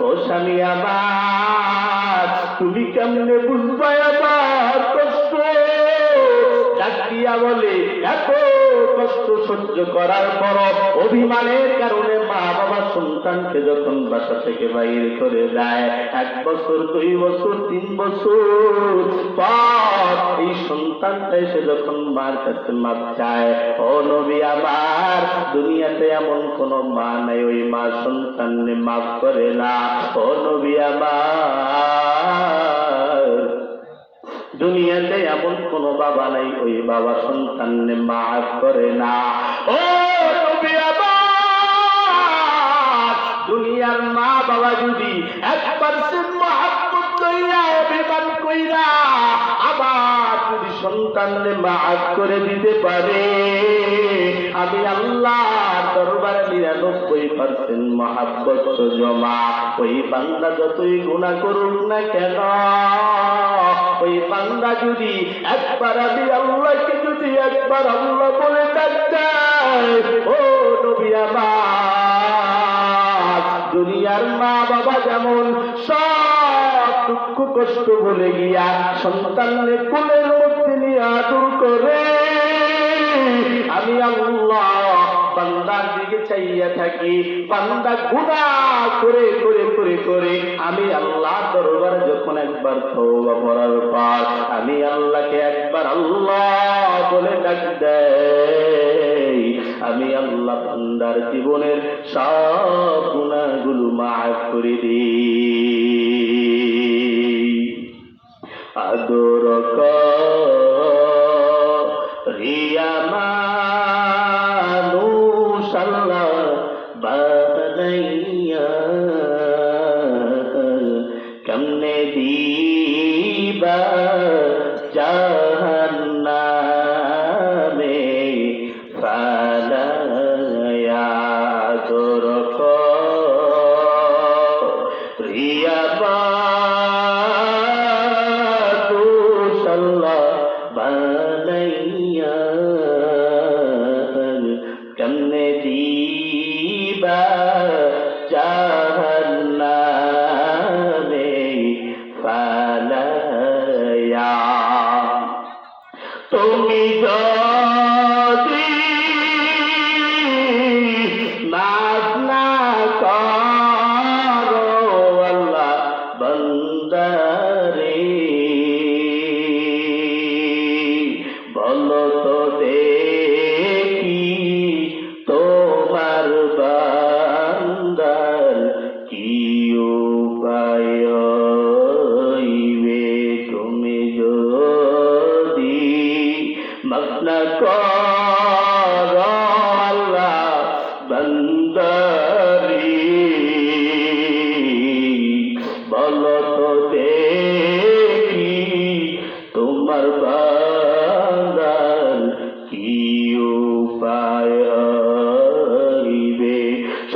ও স্বামী আবার তুমি কেমনে বুঝবে আবার কষ্ট ডাক দিয়া বলে এত কষ্ট সহ্য করার পর অভিমানের কারণে মা বাবা সন্তানকে যখন বাসা থেকে বাইরে করে দেয়, এক বছর, দুই বছর, তিন বছর পর এই সন্তানটা এসে যখন মার কাছে মাপ চায়, ও নবী আমার, দুনিয়াতে এমন কোন মা নাই, ওই মা সন্তানকে মাফ করে না। ও নবী আমার দুনিয়াতে এমন কোন বাবা নাই, ওই বাবা সন্তানকে মাফ করে না। ও দুনিয়ার মা বাবা যদি একবার সে মহাব্বত কইরা, অভিমান কইরা আবার যদি মাফ করে দিতে পারে, আমি আল্লাহ দরবারে নিরানব্বই পার্সেন্ট মহাব্বত জমা। ওই বান্দা যতই গুণা করুক না কেন বান্দা যদি একবার আমি আল্লাহকে যদি একবার আল্লাহ বলে ও নবী আমার, দুনিয়ার মা বাবা যেমন সব দুঃখ কষ্ট বলে গিয়া সন্তানের কোলের মধ্যে নিয়ে আদর করে, আমি আল্লাহ বান্দার দিকে চাইয়া থাকি, বান্দা গুণা করে করে করে করে আমি আল্লাহ দরবারে যখন একবার তওবা করার পর, আমি আল্লাহকে একবার আল্লাহ বলে ডাক দেই। আমি আল্লাহ বান্দার জীবনের সব গুণাগুলো মাফ করে দিই।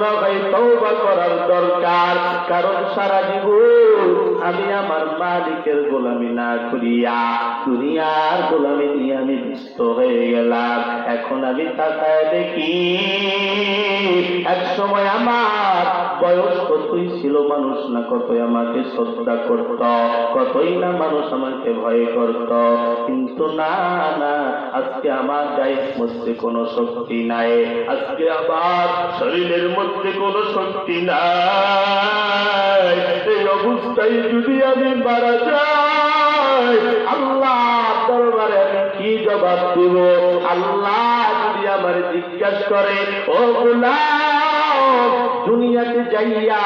মনে হয় তৌবা করার দরকার। কারণ সারা জীবন আমি আমার মালিকের গোলামি না করিয়া দুনিয়ার গোলামি নিয়ে আমি ব্যস্ত হয়ে গেলাম। এখন আমি তাকায় দেখি এক সময় আমার বয়স কতই ছিল মানুষ না, কতই আমাকে শ্রদ্ধা করত, কতই না মানুষ আমাকে ভয় করত। কিন্তু না না, আজকে আমার গায়ের মধ্যে কোনো শক্তি নাই, আজকে আমার শরীরের মধ্যে কোনো শক্তি নাই। এই অবস্থায় যদি আমি মারা যাই আল্লাহ দরবারে কি জবাব দিব? আল্লাহ যদি আমার জিজ্ঞাসা করে, ও গোলাম, দুনিয়াতে যাইয়া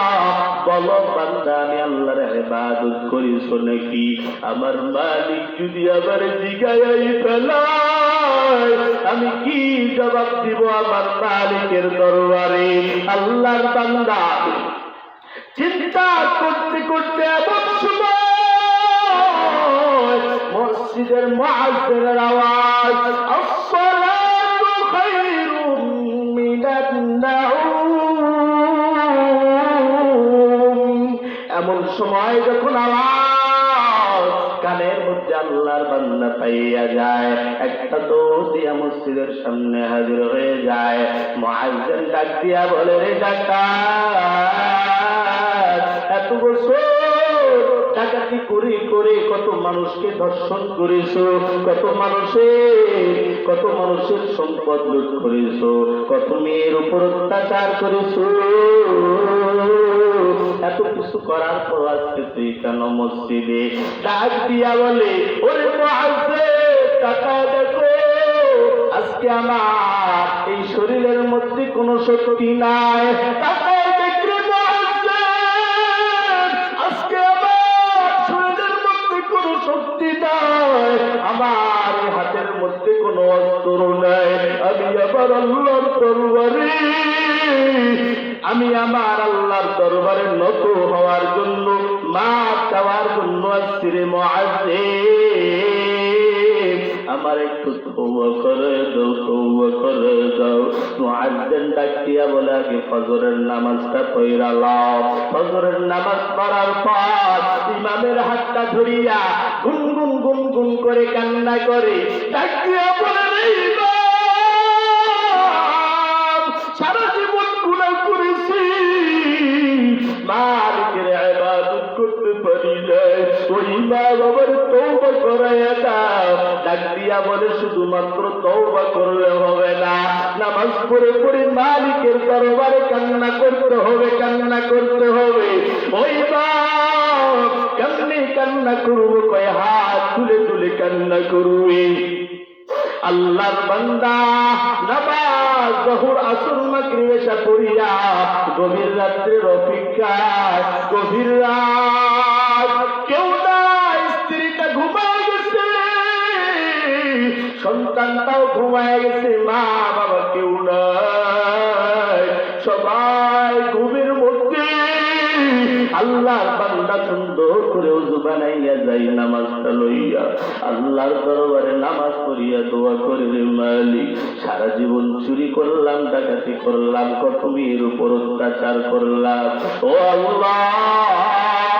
বলো, বান্দা, আমি আল্লাহর ইবাদত করিস নাকি? আমার মালিক যদি আবার জিগাই ফেলায়, আমি কি জবাব দিব আমার মালিকের দরবারে? আল্লাহর বান্দা চিন্তা করতে করতে এমন সময় মসজিদের মুয়াজ্জিনের আওয়াজ সময় যখন আওয়াজ কানের মধ্যে পাইয়া যায়, একটা মসজিদের সামনে হাজির হয়ে যায়। মুয়াজ্জিন ডাক দিয়া বলে রে ডাক্তার এত বছর ডাকাতি করে করে কত মানুষকে ধর্ষণ করেছ কত মানুষের কত মানুষের সম্পদ লুট করেছ কত মেয়ের উপর অত্যাচার করেছ। এত কিছু করার পর আজকে তুই কেন মসজিদে ডাক দিয়া বলে ওরে মুআজ্জিন, টাকা দেখো আজকে আমার এই শরীরের মধ্যে কোনো শক্তি নাই। কোনো আমি আবার আল্লাহর দরবারে, আমি আমার আল্লাহর দরবারে নত হওয়ার জন্য মা চাওয়ার জন্য আসছি রে আমার একটু তৌবা করে দাও তৌবা করে দাও। মুআজ্জিন ডাক দিয়া বলে, আগে ফজরের নামাজটা পড়া ফজরের নামাজ পড়ার পর ইমামের হাতটা ধরিয়া গুন গুন গুন গুন করে কান্না করে ডাক দিয়া বলে সারা জীবন গুনাহ করেছি। মালিকের ইবাদত করতে পারি নাই। ওই মা বাবার তৌবা শুধুমাত্র তৌবা করলে হবে না। নামাজ পড়ে পড়ে মালিকের দরবারে কান্না করতে হবে, কান্না করতে হবে। ওই কান্না করব? কয় হাত তুলে তুলে কান্না করবে? আল্লাহর বান্দা নামাজ, জহুর আসর, মাগরিব এসা পড়িয়া গভীর রাত্রের অপেক্ষায়, গভীর রাত কেউ না স্ত্রীটা ঘুমায় গেছে। সন্তানটাও ঘুমায় গেছে, মা বাবা কেউ নাই। সবাই ঘুমের মধ্যে আল্লাহর বান্দা করে উজু বানাইয়া যাই, নামাজটা লইয়া আল্লাহর দরবারে নামাজ পড়িয়া দোয়া করে রে মালিক, সারা জীবন চুরি করলাম, ডাকাতি করলাম, কত মেয়ের উপর অত্যাচার করলাম। ও আল্লাহ!